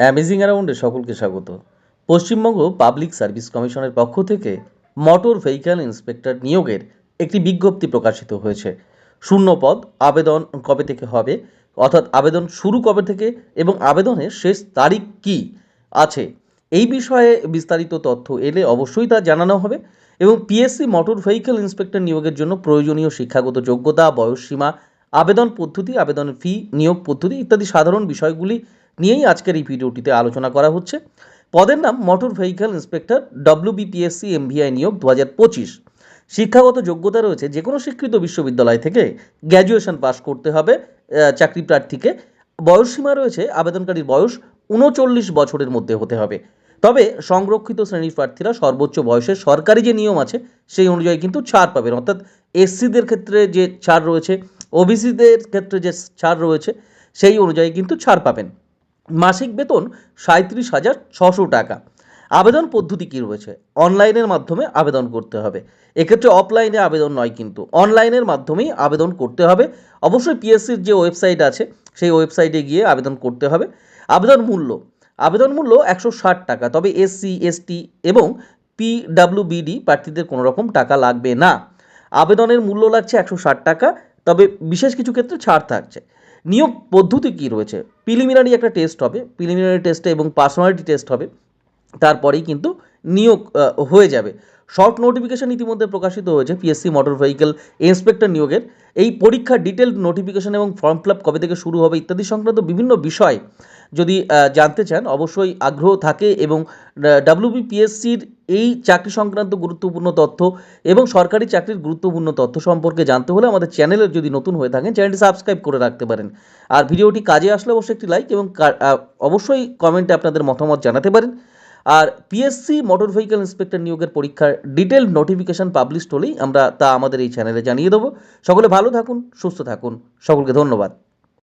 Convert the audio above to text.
Amazing অ্যারাউন্ডে সকলকে স্বাগত। Paschimbanga public service কমিশনের পক্ষ থেকে মোটর ভেহিক্যাল ইন্সপেক্টর নিয়োগের একটি বিজ্ঞপ্তি প্রকাশিত হয়েছে। শূন্য পদ আবেদন কবে থেকে হবে? অর্থাৎ আবেদন শুরু কবে থেকে এবং আবেদনের শেষ তারিখ কি আছে? এই বিষয়ে বিস্তারিত তথ্য এলে অবশ্যই তা জানানো হবে এবং পিএসসি মোটর ভেহিক্যাল ইন্সপেক্টর নিয়োগের জন্য প্রয়োজনীয় শিক্ষাগত যোগ্যতা বয়সসীমা আবেদন পদ্ধতি আবেদনের ফি নিয়োগ পদ্ধতি ইত্যাদি সাধারণ বিষয়গুলি নিয়েই আজকের এই ভিডিওটিতে আলোচনা করা হচ্ছে। পদের নাম motor vehicle inspector WBPSC MVI নিয়োগ দু পঁচিশ। শিক্ষাগত যোগ্যতা রয়েছে যে কোনো স্বীকৃত বিশ্ববিদ্যালয় থেকে গ্র্যাজুয়েশন পাস করতে হবে চাকরি প্রার্থীকে। বয়সসীমা রয়েছে আবেদনকারীর বয়স উনচল্লিশ বছরের মধ্যে হতে হবে। তবে সংরক্ষিত শ্রেণির প্রার্থীরা সর্বোচ্চ বয়সের সরকারি যে নিয়ম আছে, সেই অনুযায়ী কিন্তু ছাড় পাবেন। অর্থাৎ এসসিদের ক্ষেত্রে যে ছাড় রয়েছে, ওবিসিদের ক্ষেত্রে যে ছাড় রয়েছে, সেই অনুযায়ী কিন্তু ছাড় পাবেন। মাসিক বেতন সাঁত্রিশ হাজার ছশো টাকা। আবেদন পদ্ধতি কী রয়েছে? অনলাইনের মাধ্যমে আবেদন করতে হবে। এক্ষেত্রে অফলাইনে আবেদন নয় কিন্তু, অনলাইনের মাধ্যমেই আবেদন করতে হবে। অবশ্যই পিএসসির যে ওয়েবসাইট আছে, সেই ওয়েবসাইটে গিয়ে আবেদন করতে হবে। আবেদন মূল্য আবেদন মূল্য একশো ষাট টাকা, তবে এসসি, এসটি এবং পিডাব্লিউবিডি প্রার্থীদের কোনো রকম টাকা লাগবে না। আবেদনের মূল্য লাগছে একশো ষাট টাকা, তবে বিশেষ কিছু ক্ষেত্রে ছাড় থাকছে। নিয়োগ পদ্ধতি কী রয়েছে? প্রিলিমিনারি একটা টেস্ট হবে প্রিলিমিনারি টেস্টে এবং পার্সোনালিটি টেস্ট হবে, তারপরেই কিন্তু নিয়োগ হয়ে যাবে। শর্ট নোটিফিকেশন ইতিমধ্যে প্রকাশিত হয়েছে পিএসসি মোটর ভেহিকেল ইন্সপেক্টর নিয়োগের। এই পরীক্ষার ডিটেল নোটিফিকেশন এবং ফর্ম ফিল আপ কবে থেকে শুরু হবে ইত্যাদি সংক্রান্ত বিভিন্ন বিষয় যদি জানতে চান, অবশ্যই আগ্রহ থাকে এবং ডাব্লিউবিপিএসসির এই চাকরি সংক্রান্ত গুরুত্বপূর্ণ তথ্য এবং সরকারি চাকরির গুরুত্বপূর্ণ তথ্য সম্পর্কে জানতে হলে আমাদের চ্যানেলের যদি নতুন হয়ে থাকেন, চ্যানেলটি সাবস্ক্রাইব করে রাখতে পারেন। আর ভিডিওটি কাজে আসলে অবশ্যই একটি লাইক এবং অবশ্যই কমেন্টে আপনাদের মতামত জানাতে পারেন। আর পিএসসি মোটর ভেহিক্যাল ইন্সপেক্টর নিয়োগের পরীক্ষার ডিটেল নোটিফিকেশন পাবলিশড হলেই আমরা তা আমাদের এই চ্যানেলে জানিয়ে দেবো। সকলে ভালো থাকুন, সুস্থ থাকুন। সকলকে ধন্যবাদ।